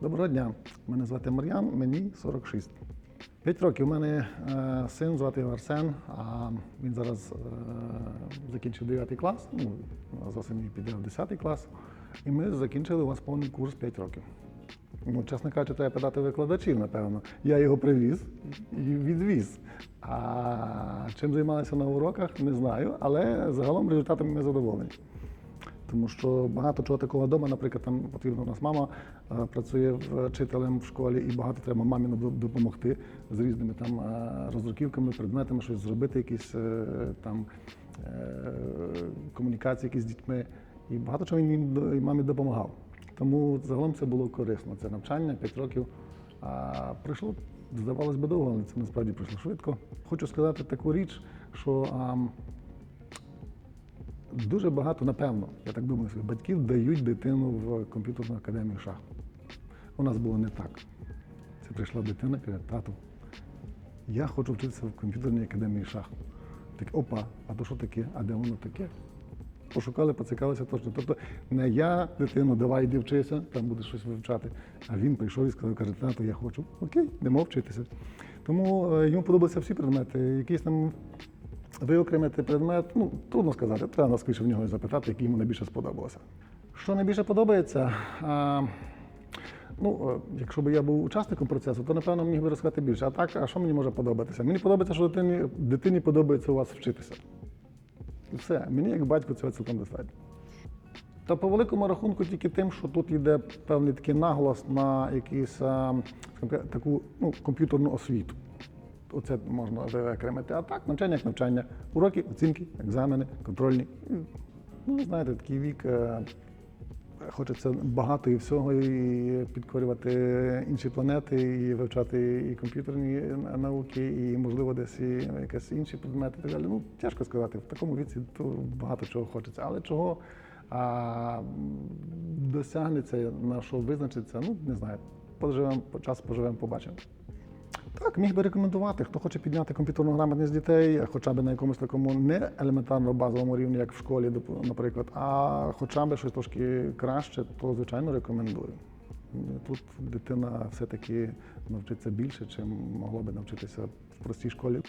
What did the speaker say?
Доброго дня. Мене звати Мар'ян, мені 46. П'ять років у мене е, син звати його Арсен, а він зараз е, закінчив 9 клас, ну, з осені піде в 10 клас. І ми закінчили у вас повний курс 5 років. Ну, чесно кажучи, треба питати викладачів, напевно. Я його привіз і відвіз. А чим займалися на уроках, не знаю, але загалом результатами ми задоволені. Тому що багато чого такого вдома, наприклад, там потрібно у нас мама е, працює вчителем в школі, і багато треба мамі допомогти з різними там е, роздруківками, предметами, щось зробити, якісь е, там е, комунікації якісь з дітьми. І багато чого він і мамі допомагав. Тому загалом це було корисно. Це навчання 5 років. А пройшло, здавалось би, довго, але це насправді пройшло швидко. Хочу сказати таку річ, що Дуже багато, напевно, я так думаю, що батьків дають дитину в комп'ютерну академію шахт. У нас було не так. Це прийшла дитина каже, тату, я хочу вчитися в комп'ютерній академії шахт. Так, опа, а то що таке? А де воно таке? Пошукали, поцікавилися точно. Тобто не я дитину, давай йди вчися, там будеш щось вивчати. А він прийшов і сказав, каже, тато, я хочу. Окей, йдемо вчитися. Тому е, йому подобаються всі предмети. Якісь там виокремити предмет, ну, трудно сказати. Треба наскільки в нього і запитати, який йому найбільше сподобалося. Що найбільше подобається? А, ну, е, якщо б я був учасником процесу, то напевно міг би розказати більше. А так, а що мені може подобатися? Мені подобається, що дитині, дитині подобається у вас вчитися. І все. Мені як батько цього цілком достатньо. Та по великому рахунку тільки тим, що тут йде певний такий наголос на якусь таку ну, комп'ютерну освіту. Оце можна виокремити. А так, навчання як навчання, уроки, оцінки, екзамени, контрольні. Ну, знаєте, такий вік. е, Хочеться багато і всього, і підкорювати інші планети, і вивчати і комп'ютерні науки, і, можливо, десь і якісь інші предмети так далі. Ну, тяжко сказати. В такому віці то багато чого хочеться. Але чого а, досягнеться, на що визначиться, ну, не знаю. Поживемо, час поживемо, побачимо. Так, міг би рекомендувати, хто хоче підняти комп'ютерну грамотність дітей, хоча б на якомусь такому не елементарно базовому рівні, як в школі, наприклад, а хоча б щось трошки краще, то звичайно рекомендую. Тут дитина все-таки навчиться більше, чим могла би навчитися в простій школі.